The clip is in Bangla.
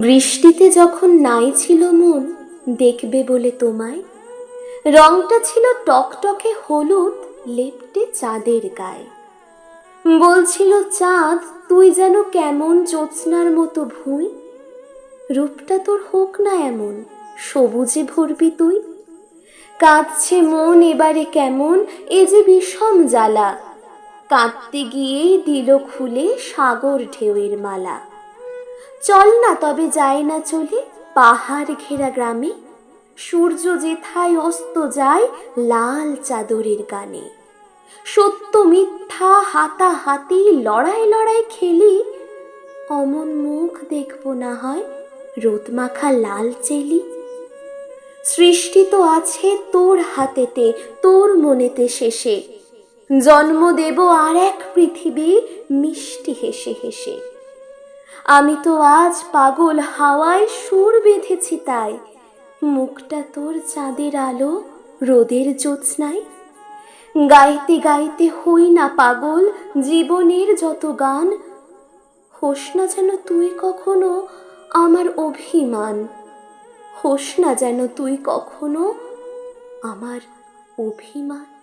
বৃষ্টিতে যখন নাই ছিল মন, দেখবে বলে তোমায়। রংটা ছিল টকটকে হলুদ, লেপটে চাঁদের গায়ে। বলছিল, চাঁদ, তুই যেন কেমন জ্যোৎস্নার মতো ভুঁই। রূপটা তোর হোক না এমন, সবুজে ভরবি তুই। কাঁদছে মন এবারে কেমন, এ যে বিষম জ্বালা। কাঁদতে গিয়েই দিল খুলে সাগর ঢেউয়ের মালা। চল না তবে যায় না চলে, পাহাড় ঘেরা গ্রামে। সূর্য যেথায় অস্ত যায় লাল চাদরের গানে সত্য মিথ্যা হাতা হাতি লড়াই লড়াই খেলি, অমন মুখ দেখব না হয় রোদ মাখা লাল চেলি। সৃষ্টি তো আছে তোর হাতেতে, তোর মনেতে শেষে। জন্ম দেব আর এক পৃথিবী মিষ্টি হেসে হেসে। আমি তো আজ পাগল হাওয়ায় সুর বেঁধেছি তাই। মুখটা তোর চাঁদের আলো, রোদের জ্যোৎস্নায়। গাইতে গাইতে হই না পাগল, জীবনের যত গান। হোস না যেন তুই কখনো আমার অভিমান। হোস না যেন তুই কখনো আমার অভিমান।